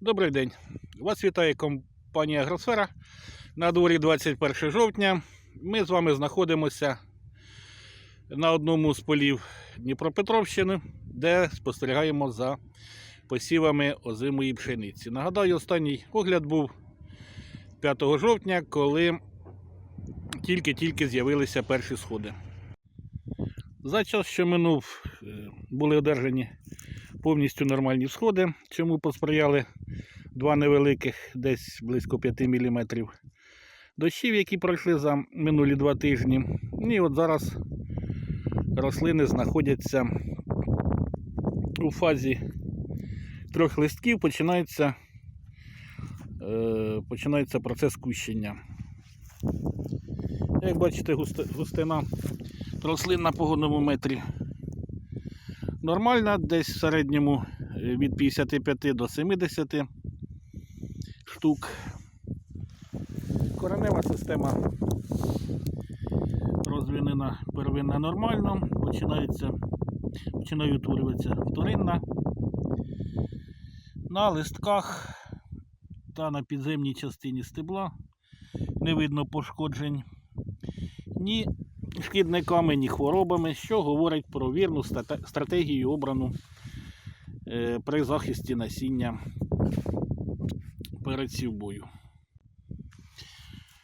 Добрий день. Вас вітає компанія Агросфера. На дворі 21 жовтня. Ми з вами знаходимося на одному з полів Дніпропетровщини, де спостерігаємо за посівами озимої пшениці. Нагадаю, останній огляд був 5 жовтня, коли тільки-тільки з'явилися перші сходи. За час, що минув, е, були одержані повністю нормальні сходи, чому посприяли два невеликих, десь близько 5 мм дощів, які пройшли за минулі два тижні. І от зараз рослини знаходяться у фазі трьох листків, починається, е, починається процес кущення. Як бачите, густина рослин на погодному метрі нормальна, десь в середньому е, від 55 до 70 штук. Коренева система розвинена первинна нормально, починається, починає утворюватися вторинна. На листках та на підземній частині стебла не видно пошкоджень ні шкідниками, ні хворобами, що говорить про вірну стратегію обрану е, при захисті насіння перед сівбою.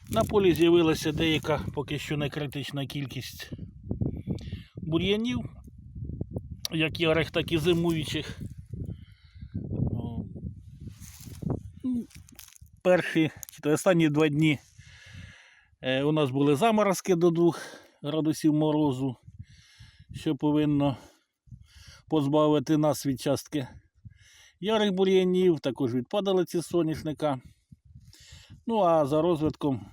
На полі з'явилася деяка поки що не критична кількість бур'янів, як ярих, так і зимуючих. Ну, Перші чи то останні два дні е, у нас були заморозки до 2 градусів морозу, що повинно позбавити нас від частки ярих бур'янів, також від падалиці соняшника. Ну а за розвитком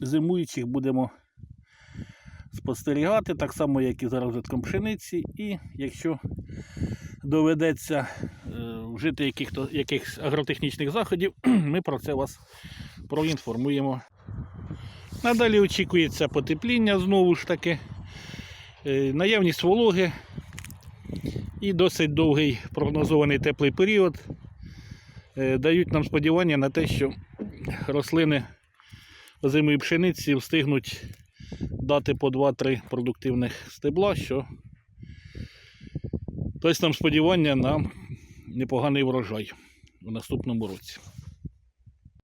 зимуючих будемо спостерігати, так само, як і за розвитком пшениці. І якщо доведеться е, вжити якихось агротехнічних заходів, ми про це вас проінформуємо. Надалі очікується потепління знову ж таки, е, наявність вологи і досить довгий прогнозований теплий період е, дають нам сподівання на те, що рослини озимої пшениці встигнуть дати по 2-3 продуктивних стебла, що дасть нам сподівання на непоганий врожай у наступному році.